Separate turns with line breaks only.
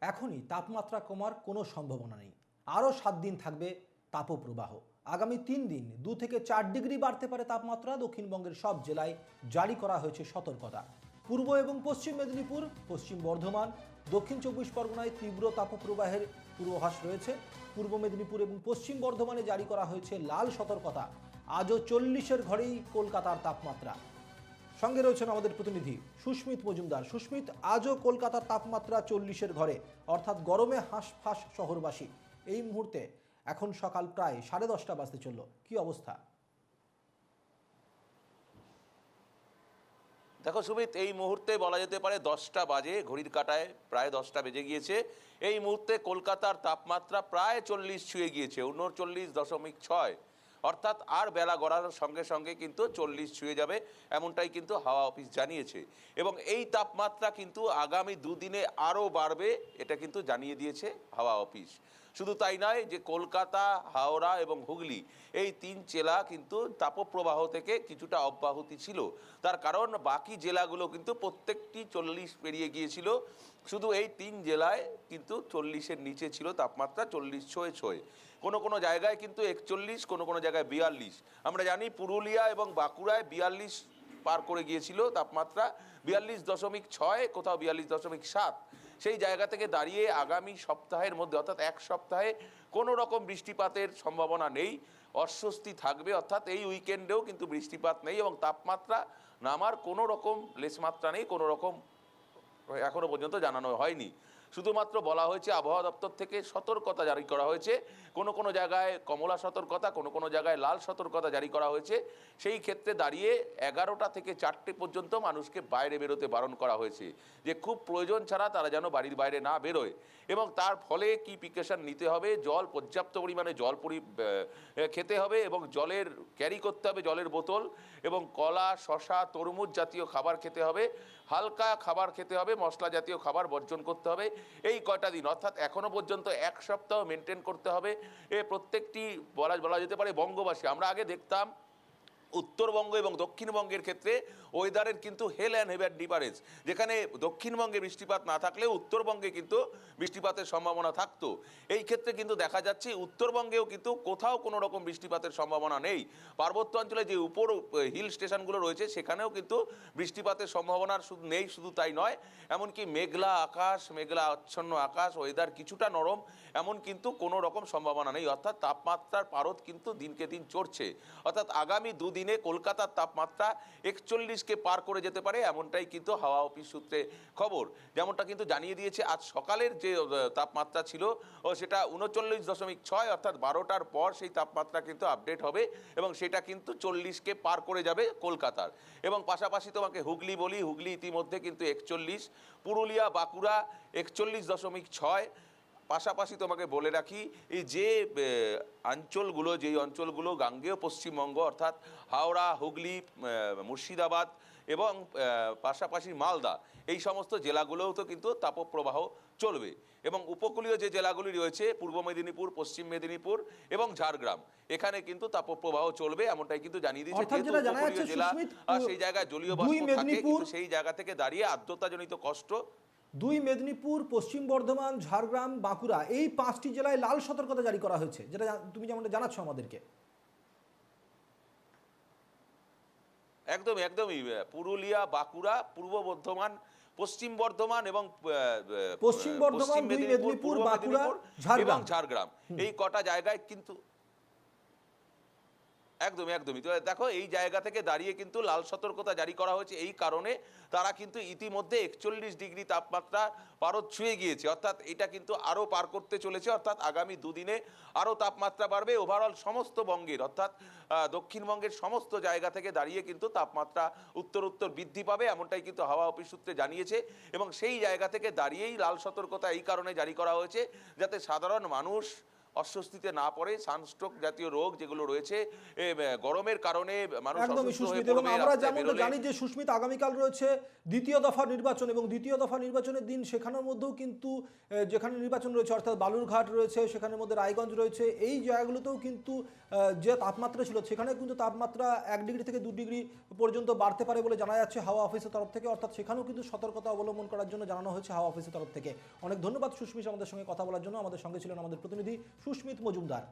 এখনই তাপমাত্রা কমার কোনো সম্ভাবনা নেই। আরও সাত দিন থাকবে তাপপ্রবাহ। আগামী তিন দিন দু থেকে চার ডিগ্রি বাড়তে পারে তাপমাত্রা। দক্ষিণবঙ্গের সব জেলায় জারি করা হয়েছে সতর্কতা। পূর্ব এবং পশ্চিম মেদিনীপুর, পশ্চিম বর্ধমান, দক্ষিণ চব্বিশ পরগনায় তীব্র তাপপ্রবাহের পূর্বাভাস রয়েছে। পূর্ব মেদিনীপুর এবং পশ্চিম বর্ধমানে জারি করা হয়েছে লাল সতর্কতা। আজও চল্লিশের ঘরেই কলকাতার তাপমাত্রা। সঙ্গে রয়েছেন আমাদের প্রতিনিধি সুস্মিত মজুমদার। সুস্মিত, আজও কলকাতার তাপমাত্রা চল্লিশের ঘরে, অর্থাৎ গরমে হাঁসফাঁস শহরবাসী। এই মুহূর্তে এখন সকাল প্রায় সাড়ে দশটা বাজতে চলল। কি অবস্থা?
দেখো সুমিত, এই মুহূর্তে বলা যেতে পারে দশটা বাজে, ঘড়ির কাটায় প্রায় দশটা বেজে গিয়েছে। এই মুহূর্তে কলকাতার তাপমাত্রা প্রায় চল্লিশ ছুঁয়ে গিয়েছে, উনচল্লিশ দশমিক ছয়। অর্থাৎ আর বেলা গড়ার সঙ্গে সঙ্গে কিন্তু চল্লিশ ছুঁয়ে যাবে, এমনটাই কিন্তু হাওয়া অফিস জানিয়েছে। এবং এই তাপমাত্রা কিন্তু আগামী দুদিনে আরও বাড়বে, এটা কিন্তু জানিয়ে দিয়েছে হাওয়া অফিস। শুধু তাই নয় যে কলকাতা, হাওড়া এবং হুগলি, এই তিন জেলা কিন্তু তাপপ্রবাহ থেকে কিছুটা অব্যাহতি ছিল। তার কারণ বাকি জেলাগুলো কিন্তু প্রত্যেকটি চল্লিশ পেরিয়ে গিয়েছিল। শুধু এই তিন জেলায় কিন্তু চল্লিশের নিচে ছিল তাপমাত্রা, চল্লিশ ছয় ছয়। কোনো কোনো জায়গায় কিন্তু একচল্লিশ, কোনো কোনো জায়গায় বিয়াল্লিশ। আমরা জানি পুরুলিয়া এবং বাঁকুড়ায় বিয়াল্লিশ পার করে গিয়েছিল তাপমাত্রা, বিয়াল্লিশ দশমিক ছয়, কোথাও বিয়াল্লিশ দশমিক সাত। সেই জায়গা থেকে দাঁড়িয়ে আগামী সপ্তাহের মধ্যে, অর্থাৎ এক সপ্তাহে কোনো রকম বৃষ্টিপাতের সম্ভাবনা নেই, অস্বস্তি থাকবে, অর্থাৎ এই উইকেন্ডেও কিন্তু বৃষ্টিপাত নেই এবং তাপমাত্রা নামার কোনো রকম লেশমাত্রা নেই, কোনো রকম এখনও পর্যন্ত জানানো হয়নি। শুধুমাত্র বলা হয়েছে আবহাওয়া দপ্তর থেকে সতর্কতা জারি করা হয়েছে। কোনো কোনো জায়গায় কমলা সতর্কতা, কোনো কোনো জায়গায় লাল সতর্কতা জারি করা হয়েছে। সেই ক্ষেত্রে দাঁড়িয়ে এগারোটা থেকে চারটে পর্যন্ত মানুষকে বাইরে বেরোতে বারণ করা হয়েছে যে খুব প্রয়োজন ছাড়া তারা যেন বাড়ির বাইরে না বেরোয়। এবং তার ফলে কি প্রিকশন নিতে হবে? জল, পর্যাপ্ত পরিমাণে জল পরি খেতে হবে এবং জলের ক্যারি করতে হবে জলের বোতল এবং কলা শশা তরমুজ জাতীয় খাবার খেতে হবে। হালকা খাবার খেতে হবে, মশলা জাতীয় খাবার বর্জন করতে হবে। এই কয়টা দিন? অর্থাৎ এখনও পর্যন্ত এক সপ্তাহ মেনটেন করতে হবে। এ প্রত্যেকটি বলা বলা যেতে পারে বঙ্গবাসী। আমরা আগে দেখতাম উত্তরবঙ্গ এবং দক্ষিণবঙ্গের ক্ষেত্রে ওয়েদারের কিন্তু হেল অ্যান্ড হেভেন ডিফারেন্স যেখানে দক্ষিণবঙ্গে বৃষ্টিপাত না থাকলেও উত্তরবঙ্গে কিন্তু বৃষ্টিপাতের সম্ভাবনা থাকতো। এই ক্ষেত্রে কিন্তু দেখা যাচ্ছে উত্তরবঙ্গেও কিন্তু কোথাও কোনো রকম বৃষ্টিপাতের সম্ভাবনা নেই। পার্বত্য অঞ্চলে যে উপর হিল স্টেশনগুলো রয়েছে, সেখানেও কিন্তু বৃষ্টিপাতের সম্ভাবনা শুধু নেই, শুধু তাই নয়। এমনকি মেঘলা আকাশ, মেঘলা আচ্ছন্ন আকাশ ওয়েদার কিছুটা নরম, এমন কিন্তু কোনো রকম সম্ভাবনা নেই। অর্থাৎ তাপমাত্রার পারদ কিন্তু দিনকে দিন চড়ছে। অর্থাৎ আগামী দুদিনে কলকাতার তাপমাত্রা একচল্লিশকে পার করে যেতে পারে, এমনটাই কিন্তু হাওয়া অফিস সূত্রে খবর। যেমনটা কিন্তু জানিয়ে দিয়েছে, আজ সকালের যে তাপমাত্রা ছিল, ও, সেটা উনচল্লিশ দশমিক ছয় অর্থাৎ বারোটার পর সেই তাপমাত্রা কিন্তু আপডেট হবে এবং সেটা কিন্তু চল্লিশকে পার করে যাবে কলকাতার। এবং পাশাপাশি তোমাকে হুগলি বলি, হুগলি ইতিমধ্যে কিন্তু একচল্লিশ, পুরুলিয়া, বাঁকুড়া একচল্লিশ দশমিক ছয় পাশাপাশি তোমাকে বলে রাখি এই যে অঞ্চলগুলো যেই অঞ্চলগুলো গাঙ্গেয় পশ্চিমবঙ্গ অর্থাৎ হাওড়া হুগলি মুর্শিদাবাদ এবং পাশাপাশি মালদা এই সমস্ত জেলাগুলোও তো কিন্তু তাপপ্রবাহ চলবে এবং উপকূলীয় যে জেলাগুলি রয়েছে পূর্ব মেদিনীপুর পশ্চিম মেদিনীপুর এবং ঝাড়গ্রাম এখানে কিন্তু তাপপ্রবাহ চলবে এমনটাই কিন্তু জানিয়ে দিয়েছে যেহেতু উপকূলীয় জেলা সেই জায়গায় জলীয় বাষ্প থাকে কিন্তু সেই জায়গা থেকে দাঁড়িয়ে আর্দ্রতাজনিত কষ্ট
দুই মেদিনীপুর পশ্চিম বর্ধমান ঝাড়গ্রাম বাঁকুড়া এই পাঁচটি জেলায় লাল সতর্কতা জারি করা হয়েছে। যেটা তুমি যেমনটা জানাচ্ছ আমাদেরকে।
একদমই একদমই পুরুলিয়া বাঁকুড়া পূর্ব বর্ধমান পশ্চিম বর্ধমান এবং
পশ্চিম বর্ধমান, মেদিনীপুর, বাঁকুড়া।
এবং ঝাড়গ্রাম। এই কটা জায়গায় কিন্তু একদমই একদমই। তো দেখো, এই জায়গা থেকে দাঁড়িয়ে কিন্তু লাল সতর্কতা জারি করা হয়েছে। এই কারণে তারা কিন্তু ইতিমধ্যে একচল্লিশ ডিগ্রি তাপমাত্রা পারদ ছুঁয়ে গিয়েছে। অর্থাৎ এটা কিন্তু আরও পার করতে চলেছে। অর্থাৎ আগামী দুদিনে আরও তাপমাত্রা বাড়বে। ওভারঅল সমস্ত বঙ্গের, অর্থাৎ দক্ষিণবঙ্গের সমস্ত জায়গা থেকে দাঁড়িয়ে কিন্তু তাপমাত্রা উত্তর উত্তর বৃদ্ধি পাবে, এমনটাই কিন্তু হাওয়া অফিস সূত্রে জানিয়েছে। এবং সেই জায়গা থেকে দাঁড়িয়েই লাল সতর্কতা এই কারণে জারি করা হয়েছে, যাতে সাধারণ মানুষ অস্বস্তিতে না পড়ে সানস্ট্রোক জাতীয় রোগ যেগুলো রয়েছে গরমের কারণে মানুষ
একদমই সুস্মিত এবং আমরা যেমন জানি যে সুস্মিত আগামীকাল রয়েছে দ্বিতীয় দফা নির্বাচন এবং দ্বিতীয় দফা নির্বাচনের দিন সেখানের মধ্যেও কিন্তু যেখানে নির্বাচন রয়েছে অর্থাৎ বালুরঘাট রয়েছে সেখানের মধ্যে রায়গঞ্জ রয়েছে এই জায়গাগুলোতেও কিন্তু যে তাপমাত্রা ছিল সেখানে কিন্তু তাপমাত্রা এক ডিগ্রি থেকে দু ডিগ্রি পর্যন্ত বাড়তে পারে বলে জানা যাচ্ছে হাওয়া অফিসের তরফ থেকে অর্থাৎ সেখানেও কিন্তু সতর্কতা অবলম্বন করার জন্য জানানো হয়েছে হাওয়া অফিসের তরফ থেকে। অনেক ধন্যবাদ সুস্মিত আমাদের সঙ্গে কথা বলার জন্য। আমাদের সঙ্গে ছিলেন আমাদের প্রতিনিধি সুস্মিত মজুমদার।